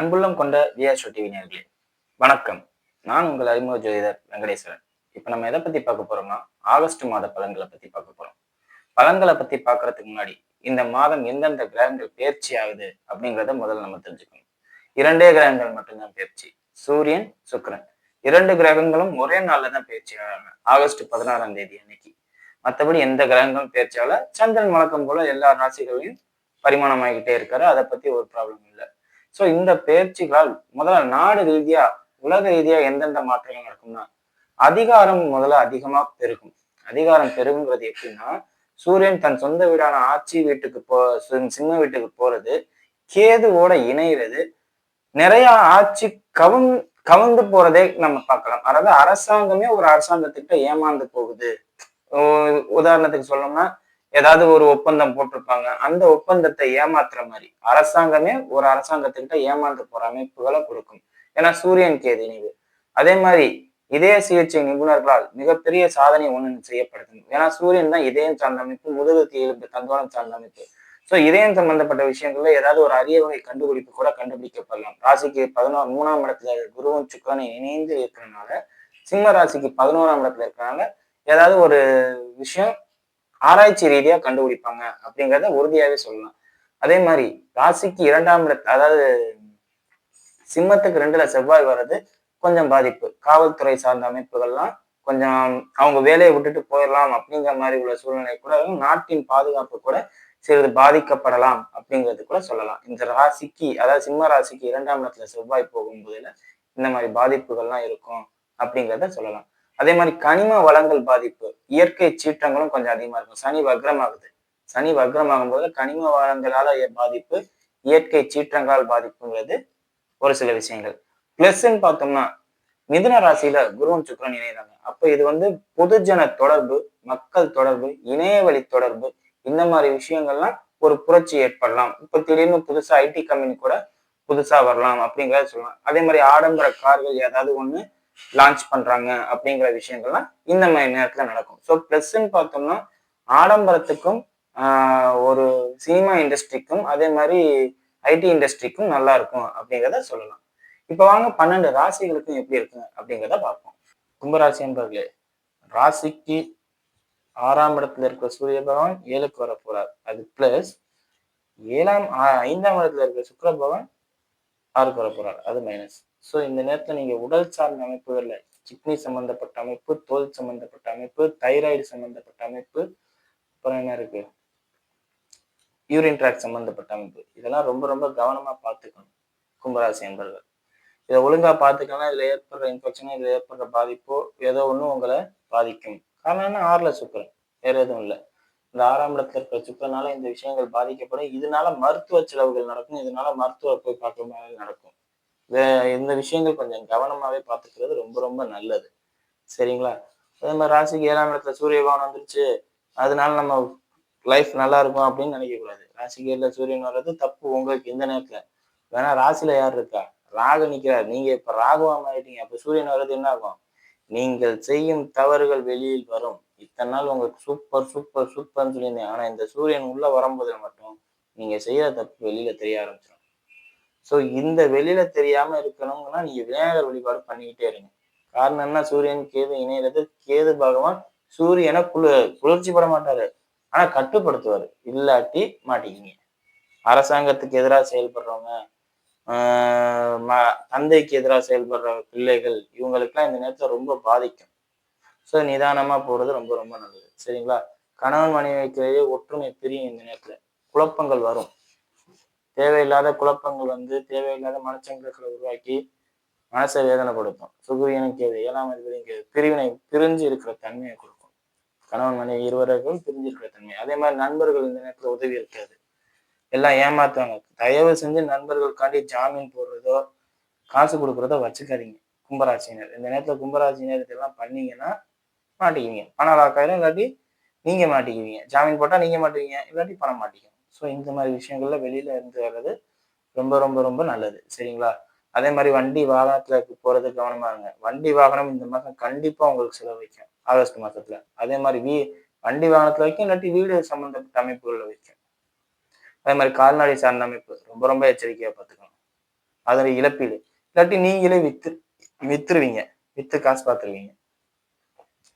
அன்புள்ளம் கொண்ட விஆர்ஷோ டிவி நேர்களே வணக்கம். நான் உங்கள் அறிமுக ஜோதிடர் வெங்கடேஸ்வரன். இப்போ நம்ம எதை பத்தி பார்க்க போறோம்னா ஆகஸ்ட் மாத பலன்களை பத்தி பார்க்க போறோம். பலன்களை பத்தி பார்க்கறதுக்கு முன்னாடி இந்த மாதம் எந்தெந்த கிரகங்கள் பயிற்சி ஆகுது அப்படிங்கிறத முதல்ல நம்ம தெரிஞ்சுக்கணும். இரண்டே கிரகங்கள் மட்டும்தான் பயிற்சி. சூரியன் சுக்கரன். இரண்டு கிரகங்களும் ஒரே நாள்ல தான் பயிற்சி ஆகிறாங்க. ஆகஸ்ட் பதினாறாம் தேதி அன்னைக்கு. மற்றபடி எந்த கிரகங்களும் பயிற்சியால சந்திரன் வழக்கம் போல எல்லா ராசிகளையும் பரிமாணம் ஆகிக்கிட்டே இருக்காரு. அதை பத்தி ஒரு ப்ராப்ளம் இல்லை. ஸோ இந்த பயிற்சிகளால் முதல்ல நாடு ரீதியா உலக ரீதியா எந்தெந்த மாற்றங்கள் நடக்கும்னா அதிகாரம் முதல்ல அதிகமா பெருகும். அதிகாரம் பெருகுங்கிறது எப்படின்னா சூரியன் தன் சொந்த வீடான ஆட்சி வீட்டுக்கு போ சிம்ம வீட்டுக்கு போறது கேதுவோட இணைகிறது நிறைய ஆட்சி கவுன் கவுந்து போறதே நம்ம பார்க்கலாம். அதாவது அரசாங்கமே ஒரு அரசாங்கத்துக்கிட்ட ஏமாந்து போகுது. உதாரணத்துக்கு சொல்லணும்னா ஏதாவது ஒரு ஒப்பந்தம் போட்டிருப்பாங்க. அந்த ஒப்பந்தத்தை ஏமாத்துற மாதிரி அரசாங்கமே ஒரு அரசாங்கத்துக்கிட்ட ஏமாந்து போற அமைப்புகளை கொடுக்கும். ஏன்னா சூரியன் கேது இணைவு. அதே மாதிரி இதய சிகிச்சை நிபுணர்களால் மிகப்பெரிய சாதனை ஒன்று செய்யப்படுது. ஏன்னா சூரியன் தான் இதயம் சார்ந்த அமைப்பு முதுகு எலும்பு தந்தோணம் சார்ந்த அமைப்பு. ஸோ இதயம் சம்பந்தப்பட்ட விஷயங்கள்ல ஏதாவது ஒரு அரிய வகை கண்டுபிடிப்பு கூட கண்டுபிடிக்கப்படலாம். ராசிக்கு பதினோரு மூணாம் இடத்துல குருவும் சுக்கரனும் இணைந்து இருக்கிறனால சிம்ம ராசிக்கு பதினோராம் இடத்துல இருக்கிறனால ஏதாவது ஒரு விஷயம் ஆராய்ச்சி ரீதியா கண்டுபிடிப்பாங்க அப்படிங்கிறத உறுதியாவே சொல்லலாம். அதே மாதிரி ராசிக்கு இரண்டாம் இடத்து அதாவது சிம்மத்துக்கு ரெண்டுல செவ்வாய் வர்றது கொஞ்சம் பாதிப்பு. காவல்துறை சார்ந்த அமைப்புகள்லாம் கொஞ்சம் அவங்க வேலையை விட்டுட்டு போயிடலாம் அப்படிங்கிற மாதிரி உள்ள சூழ்நிலை கூட நாட்டின் பாதுகாப்பு கூட சிறிது பாதிக்கப்படலாம் அப்படிங்கிறது கூட சொல்லலாம். இந்த ராசிக்கு அதாவது சிம்ம ராசிக்கு இரண்டாம் இடத்துல செவ்வாய் போகும்போதுல இந்த மாதிரி பாதிப்புகள்லாம் இருக்கும் அப்படிங்கிறத சொல்லலாம். அதே மாதிரி கனிம வளங்கள் பாதிப்பு இயற்கை சீற்றங்களும் கொஞ்சம் அதிகமா இருக்கும். சனி வக்ரமாகுது. சனி வக்ரமாகும் போது கனிம வளங்களால பாதிப்பு இயற்கை சீற்றங்களால் பாதிப்புங்கிறது ஒரு சில விஷயங்கள். பிளஸ்ன்னு பார்த்தோம்னா மிதுன ராசியில குருவன் சுக்கரன் இணைகிறாங்க அப்ப இது வந்து பொதுஜன தொடர்பு மக்கள் தொடர்பு இணையவழி தொடர்பு இந்த மாதிரி விஷயங்கள்லாம் ஒரு புரட்சி ஏற்படலாம். இப்ப திடீர்னு புதுசா ஐடி கம்பெனி கூட புதுசா வரலாம் அப்படிங்கிறத சொல்லலாம். அதே மாதிரி ஆடம்பர கார்கள் ஏதாவது ஒண்ணு லான்ச் பண்றாங்க அப்படிங்கிற விஷயங்கள்லாம் இந்த மாதிரி நேரத்துல நடக்கும். ஸோ ப்ளஸ்ன்னு பார்த்தோம்னா ஆடம்பரத்துக்கும் ஆஹ் ஒரு சினிமா இண்டஸ்ட்ரிக்கும் அதே மாதிரி ஐடி இண்டஸ்ட்ரிக்கும் நல்லா இருக்கும் அப்படிங்கிறத சொல்லலாம். இப்போ வாங்க பன்னெண்டு ராசிகளுக்கும் எப்படி இருக்கு அப்படிங்கிறத பார்ப்போம். கும்பராசி என்பர்களே ராசிக்கு ஆறாம் இடத்துல இருக்கிற சூரிய பகவான் ஏழுக்கு வர போறார் அது பிளஸ் ஏழாம் ஐந்தாம் இடத்துல இருக்கிற சுக்கர பகவான் ஆறுக்கு வர போறார் அது மைனஸ் ஸோ இந்த நேரத்துல நீங்க உடல் சார்ந்த அமைப்புகளில் கிட்னி சம்மந்தப்பட்ட அமைப்பு தோல் சம்பந்தப்பட்ட அமைப்பு தைராய்டு சம்மந்தப்பட்ட அமைப்பு அப்புறம் என்ன இருக்கு? யூரின் ட்ராக் சம்மந்தப்பட்ட அமைப்பு. இதெல்லாம் ரொம்ப ரொம்ப கவனமா பார்த்துக்கணும் கும்பராசி என்பர்கள் இதை ஒழுங்கா பார்த்துக்கலாம் இதுல ஏற்படுற இன்ஃபெக்ஷனோ இதுல ஏற்படுற பாதிப்போ ஏதோ ஒன்றும் உங்களை பாதிக்கும். காரணம் என்ன? ஆறுல சுக்கரன். வேற எதுவும் இல்லை. இந்த ஆறாம் இடத்துல இருக்கிற சுக்கரனால இந்த விஷயங்கள் பாதிக்கப்படும். இதனால மருத்துவ செலவுகள் நடக்கும். இதனால மருத்துவ போய் பார்க்குற மாதிரி நடக்கும். இந்த விஷயங்கள் கொஞ்சம் கவனமாவே பார்த்துக்கிறது ரொம்ப ரொம்ப நல்லது. சரிங்களா? அதே மாதிரி ராசிக்கு ஏழாம் இடத்துல சூரியபவன் வந்துருச்சு. அதனால நம்ம லைஃப் நல்லா இருக்கும் அப்படின்னு நினைக்கக்கூடாது. ராசிக்கு ஏழில் சூரியன் வர்றது தப்பு. உங்களுக்கு இந்த நேரத்தில். வேணா ராசியில யார் இருக்கா? ராகு நிற்கிறார் நீங்க இப்ப ராகுவா மாறிட்டீங்க. அப்ப சூரியன் வர்றது என்ன ஆகும்? நீங்கள் செய்யும் தவறுகள் வெளியில் வரும். இத்தனை நாள் உங்களுக்கு சூப்பர் சூப்பர் சூப்பர்னு சொல்லியிருந்தேன். ஆனா இந்த சூரியன் உள்ள வரும்போது மட்டும் நீங்க செய்யற தப்பு வெளியில தெரிய ஆரம்பிச்சிடும் ஸோ இந்த வெளியில தெரியாம இருக்கணும்னா நீங்க விநாயகர் வழிபாடு பண்ணிக்கிட்டே இருங்க. காரணம் என்ன? சூரியன் கேது இணையிறது கேது பகவான் சூரியனை குளு குளிர்ச்சி பட மாட்டாரு. ஆனா கட்டுப்படுத்துவாரு. இல்லாட்டி மாட்டிக்கிங்க. அரசாங்கத்துக்கு எதிராக செயல்படுறவங்க ம- தந்தைக்கு எதிராக செயல்படுற பிள்ளைகள் இவங்களுக்கெல்லாம் இந்த நேரத்தில் ரொம்ப பாதிக்கும். ஸோ நிதானமாக போகிறது ரொம்ப ரொம்ப நல்லது. சரிங்களா? கணவன் மனைவிக்கிடையே ஒற்றுமை பிரியும் இந்த நேரத்தில். குழப்பங்கள் வரும். தேவையில்லாத குழப்பங்கள் வந்து தேவையில்லாத மனச்சங்கல்களை உருவாக்கி மனசை வேதனைப்படுத்தும். சுகுவியனும் கேது ஏழாம் அதிபதியும் கேது பிரிவினை பிரிஞ்சு இருக்கிற தன்மையை கொடுக்கும். கணவன் மனைவி இருவருக்கும் பிரிஞ்சு இருக்கிற தன்மை. அதே மாதிரி நண்பர்கள் இந்த நேரத்துல உதவி இருக்காது. எல்லாம் ஏமாத்துவாங்க. தயவு செஞ்சு நண்பர்களுக்காண்டி ஜாமீன் போடுறதோ காசு கொடுக்குறதோ வச்சுக்காதீங்க. கும்பராசினர் இந்த நேரத்துல கும்பராசினர் இதெல்லாம் பண்ணீங்கன்னா மாட்டிக்குவீங்க. பணம் லாக்காயிரும் இல்லாட்டி நீங்க மாட்டிக்குவீங்க. ஜாமீன் போட்டா நீங்க மாட்டுவீங்க இல்லாட்டி பணம் மாட்டிக்குவீங்க ஸோ இந்த மாதிரி விஷயங்கள்ல வெளியில இருந்து வர்றது ரொம்ப ரொம்ப ரொம்ப நல்லது. சரிங்களா? அதே மாதிரி வண்டி வாகனத்துல போறது கவனமா இருங்க. வண்டி வாகனம் இந்த மாதம் கண்டிப்பா உங்களுக்கு செலவு வைக்கும் ஆகஸ்ட் மாசத்துல. அதே மாதிரி வீ வண்டி வாகனத்துல வைக்கும் இல்லாட்டி வீடு சம்பந்தப்பட்ட அமைப்புகள்ல வைக்கும். அதே மாதிரி கால்நடை சார்ந்த அமைப்பு ரொம்ப ரொம்ப எச்சரிக்கையா பார்த்துக்கணும். அதோட இழப்பீடு. இல்லாட்டி நீங்களே வித்து வித்துருவீங்க. வித்து காசு பார்த்துருவீங்க.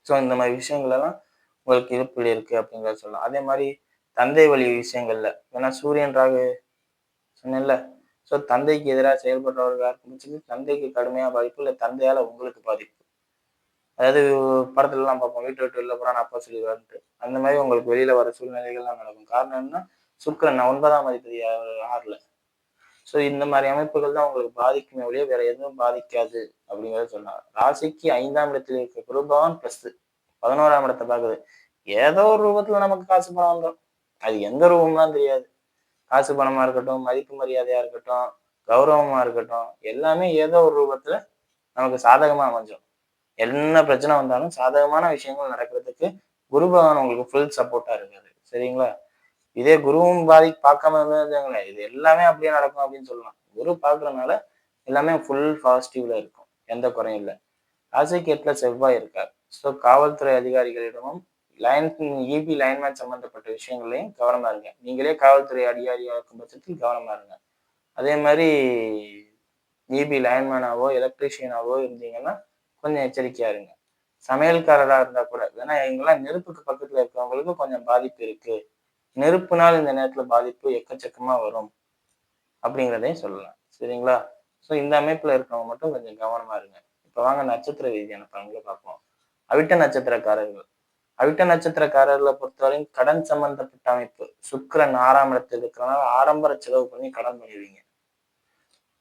ஸோ இந்த மாதிரி விஷயங்கள் எல்லாம் உங்களுக்கு இழப்பீடு இருக்கு அப்படிங்கிறத சொல்லலாம். அதே மாதிரி தந்தை வழி விஷயங்கள்ல. ஏன்னா சூரியன் ராகு சொன்னேன்ல. ஸோ தந்தைக்கு எதிராக செயல்படுறவர்களாக இருக்கும் தந்தைக்கு கடுமையாக பாதிப்பு இல்லை தந்தையால் உங்களுக்கு பாதிப்பு. அதாவது படத்துலலாம் பார்ப்போம். வீட்டு விட்டு வெளில போகிறான் அப்பா சொல்லிடுவான்ட்டு அந்த மாதிரி உங்களுக்கு வெளியில் வர சூழ்நிலைகள்லாம் நடக்கும். காரணம் என்னன்னா சுக்கரன் ஒன்பதாம் அதிபதி ஆறில். ஸோ இந்த மாதிரி அமைப்புகள் தான் உங்களுக்கு பாதிக்குமே ஒழிய வேற எதுவும் பாதிக்காது அப்படிங்கிறத சொன்னாங்க. ராசிக்கு ஐந்தாம் இடத்தில் இருக்க குருபவன் ப்ளஸ் பதினோராம் இடத்தை பார்க்குது. ஏதோ ஒரு ரூபத்தில் நமக்கு காசு பணம் வந்துடும் அது எந்த ரூபம்லாம் தெரியாது. காசு பணமா இருக்கட்டும் மதிப்பு மரியாதையா இருக்கட்டும் கௌரவமா இருக்கட்டும் எல்லாமே ஏதோ ஒரு ரூபத்துல நமக்கு சாதகமா அமைஞ்சிடும் என்ன பிரச்சனை வந்தாலும் சாதகமான விஷயங்கள் நடக்கிறதுக்கு குரு பகவான் உங்களுக்கு ஃபுல் சப்போர்ட்டா இருக்காது சரிங்களா? இதே குருவும் பாதி பார்க்காம இருந்தாங்களே இது எல்லாமே அப்படியே நடக்கும் அப்படின்னு சொல்லலாம். குரு பார்க்கறதுனால எல்லாமே ஃபுல் பாசிட்டிவ்ல இருக்கும். எந்த குறையும் இல்லை. ராசிக்கு எட்டுல செவ்வாய் இருக்கார். ஸோ காவல்துறை அதிகாரிகளிடமும் லைன் இபி லைன்மேன் சம்பந்தப்பட்ட விஷயங்களையும் கவனமா இருங்க. நீங்களே காவல்துறை அதிகாரியாக இருக்கும் பட்சத்தில் கவனமா இருங்க. அதே மாதிரி இபி லைன்மேனாவோ எலக்ட்ரீஷியனாவோ இருந்தீங்கன்னா கொஞ்சம் எச்சரிக்கையா இருங்க. சமையல்காரராக இருந்தால் கூட ஏன்னா எங்கெல்லாம் நெருப்புக்கு பக்கத்தில் இருக்கிறவங்களுக்கு கொஞ்சம் பாதிப்பு இருக்கு. நெருப்புனால் இந்த நேரத்தில் பாதிப்பு எக்கச்சக்கமாக வரும் அப்படிங்கிறதையும் சொல்லலாம். சரிங்களா? ஸோ இந்த அமைப்பில் இருக்கிறவங்க மட்டும் கொஞ்சம் கவனமா இருங்க. இப்போ வாங்க நட்சத்திர ரீதியான பலன்களை பார்ப்போம். அவிட்ட நட்சத்திரக்காரர்கள். அவிட்ட நட்சத்திரக்காரர்களை பொறுத்தவரையும் கடன் சம்பந்தப்பட்ட அமைப்பு. சுக்கரன் ஆறாம் இடத்துல இருக்கிறனால ஆடம்பர செலவு பண்ணி கடன் பண்ணிடுவீங்க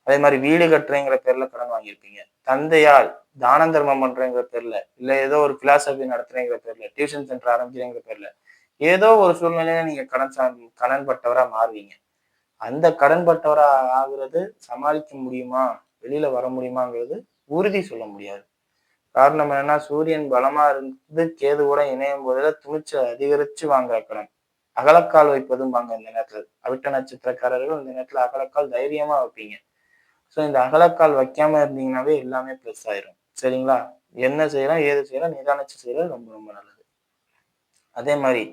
அதே மாதிரி வீடு கட்டுறேங்கிற பேர்ல கடன் வாங்கியிருப்பீங்க தந்தையால் தான தர்மம் பண்றேங்கிற பேர்ல இல்ல ஏதோ ஒரு பிலாசபி நடத்துறேங்கிற பேர்ல டியூஷன் சென்டர் ஆரம்பிக்கிறேங்கிற பேர்ல ஏதோ ஒரு சூழ்நிலையில நீங்க கடன் கடன் பட்டவரா மாறுவீங்க. அந்த கடன் பட்டவரா ஆகுறது சமாளிக்க முடியுமா? வெளியில வர முடியுமாங்கிறது உறுதி சொல்ல முடியாது. காரணம் என்னன்னா சூரியன் பலமா இருந்து கேது கூட இணையும் போதுல துணிச்சல் அதிகரிச்சு வாங்குற கடன் அகலக்கால் வைப்பதும் வாங்க இந்த நேரத்துல. அவிட்ட நட்சத்திரக்காரர்கள் இந்த நேரத்துல அகலக்கால் தைரியமா வைப்பீங்க. ஸோ இந்த அகலக்கால் வைக்காம இருந்தீங்கன்னாவே எல்லாமே ப்ளஸ் ஆயிரும். சரிங்களா? என்ன செய்யலாம் ஏது செய்யலாம் நிதானிச்சு செய்யறது ரொம்ப ரொம்ப நல்லது. அதே மாதிரி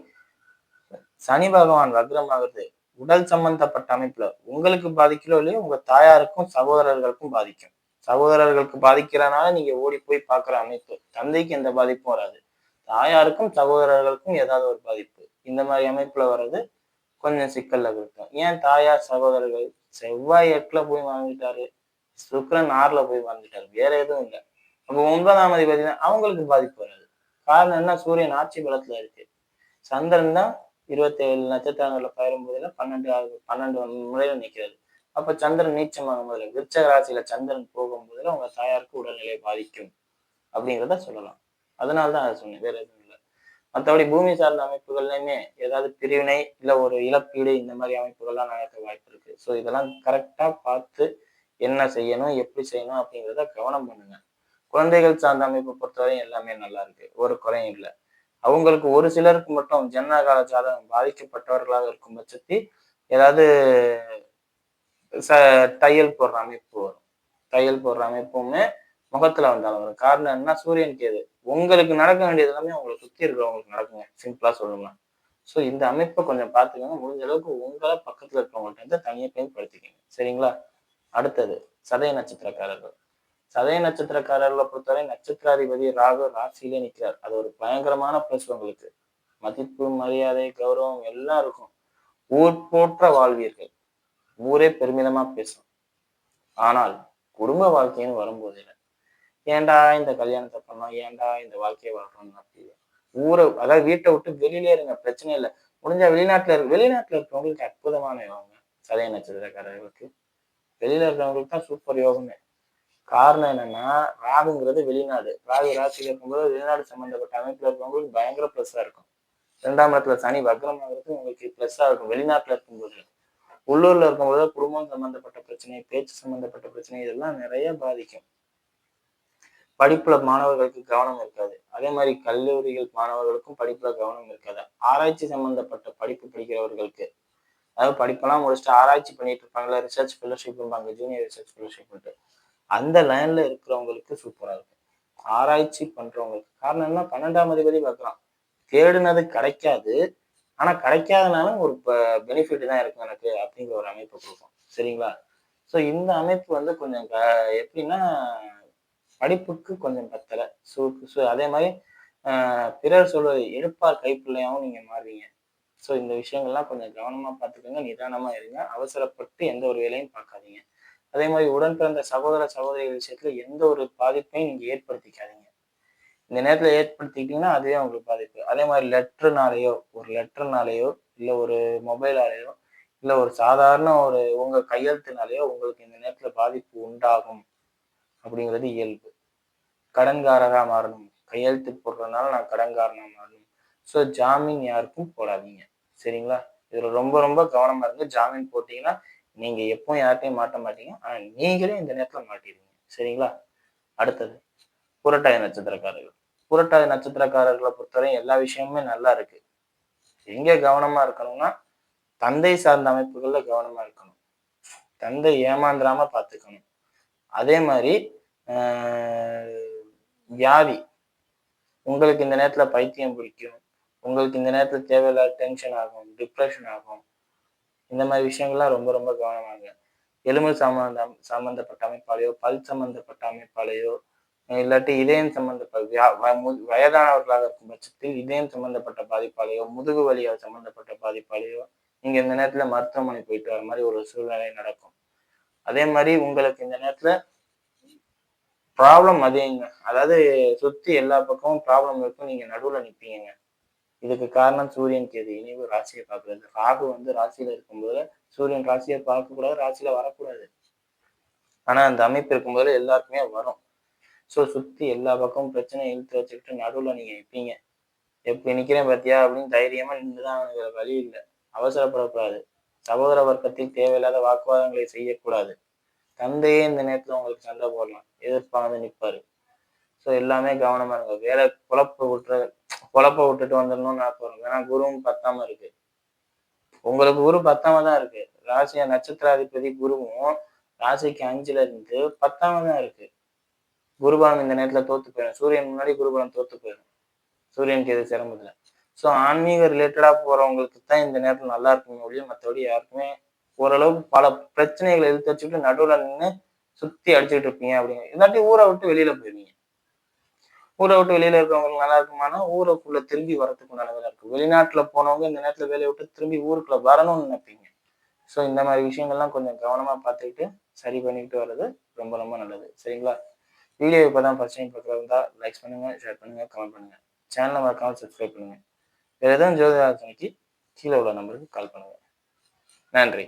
சனி பகவான் வக்ரம் ஆகுறது உடல் சம்பந்தப்பட்ட அமைப்புல உங்களுக்கு பாதிக்கலோ இல்லையோ உங்க தாயாருக்கும் சகோதரர்களுக்கும் பாதிக்கும். சகோதரர்களுக்கு பாதிக்கிறனால நீங்க ஓடி போய் பாக்குற அமைப்பு. தந்தைக்கு எந்த பாதிப்பும் வராது. தாயாருக்கும் சகோதரர்களுக்கும் ஏதாவது ஒரு பாதிப்பு. இந்த மாதிரி அமைப்புல வர்றது கொஞ்சம் சிக்கல்ல இருக்கும். ஏன் தாயார் சகோதரர்கள் செவ்வாய் எட்டுல போய் வாழ்ந்துட்டாரு? சுக்கரன் ஆறுல போய் வாழ்ந்துட்டாரு. வேற எதுவும் இல்லை. அப்போ ஒன்பதாம் அதிபதி அவங்களுக்கு பாதிப்பு வராது. காரணம் என்ன? சூரியன் ஆட்சி பலத்துல இருக்கு. சந்திரன் தான் இருபத்தி ஏழு நட்சத்திரங்கள்ல பயிரும் போதுல பன்னெண்டு பன்னெண்டு முறையில நிற்கிறது அப்ப சந்திரன் நீச்சமாகும் போதுல விருச்சக ராசியில சந்திரன் போகும்போதுல உங்க தாயாருக்கு உடல்நிலை பாதிக்கும் அப்படிங்கிறத சொல்லலாம். அதனாலதான் அதை சொன்னேன். வேற எதுவும் இல்லை. மற்றபடி பூமி சார்ந்த அமைப்புகள்லையுமே ஏதாவது பிரிவினை இல்லை ஒரு இழப்பீடு இந்த மாதிரி அமைப்புகள்லாம் நடக்க வாய்ப்பு இருக்கு. ஸோ இதெல்லாம் கரெக்டா பார்த்து என்ன செய்யணும் எப்படி செய்யணும் அப்படிங்கிறத கவனம் பண்ணுங்க. குழந்தைகள் சார்ந்த அமைப்பை பொறுத்தவரையும் எல்லாமே நல்லா இருக்கு. ஒரு குறையும் இல்லை. அவங்களுக்கு ஒரு சிலருக்கு மட்டும் ஜன்னகால ஜாதகம் பாதிக்கப்பட்டவர்களாக இருக்கும் பட்சத்தில் ஏதாவது ச தையல் போடுற அமைப்பு வரும். தையல் போடுற அமைப்புமே முகத்துல வந்தாலும் வரும். காரணம் என்ன சூரியன் கேது. உங்களுக்கு நடக்க வேண்டியது எல்லாமே உங்களை சுத்தி இருக்கிறவங்களுக்கு நடக்குங்க. சிம்பிளா சொல்லணும்னா. ஸோ இந்த அமைப்பை கொஞ்சம் பார்த்துக்கோங்க. முடிஞ்ச அளவுக்கு உங்களை பக்கத்துல இருக்கிறவங்கள்ட்ட இருந்து தனியாக பயன்படுத்திக்கோங்க சரிங்களா? அடுத்தது சதய நட்சத்திரக்காரர்கள். சதய நட்சத்திரக்காரர்களை பொறுத்தவரை நட்சத்திராதிபதி ராகு ராசியிலே நிற்கிறார் அது ஒரு பயங்கரமான பிளஸ் உங்களுக்கு. மதிப்பு மரியாதை கௌரவம் எல்லாம் இருக்கும். ஊர் போற்ற வாழ்வீர்கள். ஊரே பெருமிதமா பேசும். ஆனால் குடும்ப வாழ்க்கைன்னு வரும்போது ஏன்டா இந்த கல்யாணத்தை பண்ணோம்? ஏன்டா இந்த வாழ்க்கையை வாழ்றோம் அப்படி ஊரை அதாவது வீட்டை விட்டு வெளியிலே இருங்க. பிரச்சனை இல்லை. முடிஞ்சா வெளிநாட்டுல இருக்கு வெளிநாட்டுல இருக்கிறவங்களுக்கு அற்புதமான யோகம் சதய நட்சத்திரக்காரர்களுக்கு. வெளியில இருக்கிறவங்களுக்கு தான் சூப்பர் யோகமே. காரணம் என்னன்னா ராகுங்கிறது வெளிநாடு. ராகு ராசியில் இருக்கும்போது வெளிநாடு சம்பந்தப்பட்ட அமைப்புல இருக்கிறவங்களுக்கு பயங்கர ப்ளஸ்ஸா இருக்கும். இரண்டாம் இடத்துல சனி வக்ரமாகிறது உங்களுக்கு ப்ளஸ்ஸா இருக்கும். வெளிநாட்டுல இருக்கும்போது. உள்ளூர்ல இருக்கும்போது குடும்பம் சம்பந்தப்பட்ட பிரச்சனை பேச்சு சம்பந்தப்பட்ட பிரச்சனை இதெல்லாம் நிறைய பாதிக்கும். படிப்புல மாணவர்களுக்கு கவனம் இருக்காது. அதே மாதிரி கல்லூரிகள் மாணவர்களுக்கும் படிப்புல கவனம் இருக்காது. ஆராய்ச்சி சம்பந்தப்பட்ட படிப்பு படிக்கிறவர்களுக்கு அதாவது படிப்பெல்லாம் முடிச்சுட்டு ஆராய்ச்சி பண்ணிட்டு இருப்பாங்களா ரிசர்ச் ஃபெலோஷிப் இருப்பாங்க ஜூனியர் ரிசர்ச் ஃபெலோஷிப் அந்த லைன்ல இருக்கிறவங்களுக்கு சூப்பரா இருக்கும். ஆராய்ச்சி பண்றவங்களுக்கு. காரணம் என்ன? பன்னெண்டாம் அதிபதி பார்க்கலாம் தேடுனது கிடைக்காது. ஆனால் கிடைக்காதனாலும் ஒரு பெனிஃபிட் தான் இருக்கும் எனக்கு அப்படிங்கிற ஒரு அமைப்பை கொடுக்கும். சரிங்களா? ஸோ இந்த அமைப்பு வந்து கொஞ்சம் க எப்படின்னா படிப்புக்கு கொஞ்சம் பத்தலை. ஸோ ஸோ அதே மாதிரி பிறர் சொல்வது எழுப்பார் கைப்பிள்ளையாகவும் நீங்கள் மாறுவீங்க. ஸோ இந்த விஷயங்கள்லாம் கொஞ்சம் கவனமாக பார்த்துக்கோங்க நிதானமாக இருங்க. அவசரப்பட்டு எந்த ஒரு வேலையும் பார்க்காதீங்க. அதே மாதிரி உடன் பிறந்த சகோதர சகோதரிகள் விஷயத்துல எந்த ஒரு பாதிப்பையும் நீங்கள் ஏற்படுத்திக்காதீங்க. இந்த நேரத்தில் ஏற்படுத்திக்கிட்டிங்கன்னா அதுவே உங்களுக்கு பாதிப்பு. அதே மாதிரி லெட்டர்னாலேயோ ஒரு லெட்டர்னாலேயோ இல்லை ஒரு மொபைலாலேயோ இல்லை ஒரு சாதாரண ஒரு உங்கள் கையெழுத்துனாலேயோ உங்களுக்கு இந்த நேரத்தில் பாதிப்பு உண்டாகும் அப்படிங்கிறது இயல்பு. கடன்காரராக மாறணும். கையெழுத்து போடுறதுனால நான் கடன்காரனாக மாறணும். ஸோ ஜாமீன் யாருக்கும் போடாதீங்க. சரிங்களா? இதில் ரொம்ப ரொம்ப கவனமாக இருந்து ஜாமீன் போட்டிங்கன்னா நீங்கள் எப்பவும் யார்ட்டையும் மாட்ட மாட்டீங்க. ஆனால் நீங்களே இந்த நேரத்தில் மாட்டிடுவீங்க. சரிங்களா? அடுத்தது புரட்டாய நட்சத்திரக்காரர்கள். புரட்டாதி நட்சத்திரக்காரர்களை பொறுத்தவரை எல்லா விஷயமுமே நல்லா இருக்கு. எங்கே கவனமா இருக்கணும்னா தந்தை சார்ந்த அமைப்புகள்ல கவனமா இருக்கணும். தந்தை ஏமாந்துராம பார்த்துக்கணும் அதே மாதிரி வியாதி. உங்களுக்கு இந்த நேரத்துல பைத்தியம் பிடிக்கும். உங்களுக்கு இந்த நேரத்துல தேவையில்லாத டென்ஷன் ஆகும் டிப்ரெஷன் ஆகும். இந்த மாதிரி விஷயங்கள்லாம் ரொம்ப ரொம்ப கவனமாக எலும்பு சம்பந்தம் சம்பந்தப்பட்ட அமைப்பாலேயோ பல் சம்பந்தப்பட்ட அமைப்பாலேயோ இல்லாட்டி இதயம் சம்பந்தப்பட்ட வயதானவர்களாக இருக்கும் பட்சத்தில் இதயம் சம்பந்தப்பட்ட பாதிப்பாலேயோ முதுகு வலியால் சம்பந்தப்பட்ட பாதிப்பாலேயோ நீங்க இந்த நேரத்துல மருத்துவமனை போயிட்டு வர மாதிரி ஒரு சூழ்நிலை நடக்கும். அதே மாதிரி உங்களுக்கு இந்த நேரத்துல ப்ராப்ளம் அதிகங்க. அதாவது சுத்தி எல்லா பக்கமும் ப்ராப்ளம் இருக்கும். நீங்க நடுவுல நிற்பீங்க இதுக்கு காரணம் சூரியன் கேது. இனிவு ராசியை பார்க்கறது. ராகு வந்து ராசியில இருக்கும்போது சூரியன் ராசியை பார்க்க கூடாது ராசியில வரக்கூடாது. ஆனா அந்த அமைப்பு இருக்கும்போது எல்லாருக்குமே வரும். ஸோ சுற்றி எல்லா பக்கமும் பிரச்சனை இழுத்து வச்சுக்கிட்டு நடுவில் நீங்கள் நிற்பீங்க எப்படி நிற்கிறேன் பார்த்தியா அப்படின்னு தைரியமாக நின்று தான் அவனுக்கு வழி இல்லை. அவசரப்படக்கூடாது. சகோதர வர்க்கத்தில் தேவையில்லாத வாக்குவாதங்களை செய்யக்கூடாது. தந்தையே இந்த நேரத்தில் உங்களுக்கு சண்டை போடலாம். எதிர்ப்பானது நிற்பாரு ஸோ எல்லாமே கவனமாக இருங்க. வேலை குழப்ப விட்டுற குழப்ப விட்டுட்டு வந்துடணும்னு நான் போகிறேன் ஏன்னா குருவும் பத்தாம இருக்கு. உங்களுக்கு குரு பத்தாம தான் இருக்கு. ராசியா நட்சத்திராதிபதி குருவும் ராசிக்கு அஞ்சுல இருந்து பத்தாம தான் இருக்கு. குருபலம் இந்த நேரத்துல தோத்து போயிடும். சூரியன் முன்னாடி குருபலம் தோத்து போயிடும். சூரியனுக்கு கேது சிரமத்துல ஸோ ஆன்மீக ரிலேட்டடா போகிறவங்களுக்கு தான் இந்த நேரத்தில் நல்லா இருக்குமே ஒழிய மற்றபடி யாருக்குமே ஓரளவுக்கு பல பிரச்சனைகளை எழுத்து வச்சுக்கிட்டு நடுவில் நின்று சுத்தி அடிச்சுட்டு இருப்பீங்க அப்படிங்க. இல்லாட்டி ஊரை விட்டு வெளியில போயிருவீங்க. ஊரை விட்டு வெளியில இருக்கிறவங்களுக்கு நல்லா இருக்குமானா ஊருக்குள்ள திரும்பி வரத்துக்கு நல்லதா இருக்கும் வெளிநாட்டுல போனவங்க இந்த நேரத்துல வேலையை விட்டு திரும்பி ஊருக்குள்ள வரணும்னு நினைப்பீங்க. ஸோ இந்த மாதிரி விஷயங்கள்லாம் கொஞ்சம் கவனமா பார்த்துக்கிட்டு சரி பண்ணிக்கிட்டு வர்றது ரொம்ப ரொம்ப நல்லது. சரிங்களா? வீடியோ இப்போதான் ஃபஸ்ட் டைம் பார்க்குறதா இருந்தால் லைக்ஸ் பண்ணுங்கள் ஷேர் பண்ணுங்க கமெண்ட் பண்ணுங்கள் சேனலை மறக்காமல் சப்ஸ்கிரைப் பண்ணுங்கள் வேறு எதுவும் ஜோதிட கீழே உள்ள நம்பருக்கு கால் பண்ணுங்கள் நன்றி.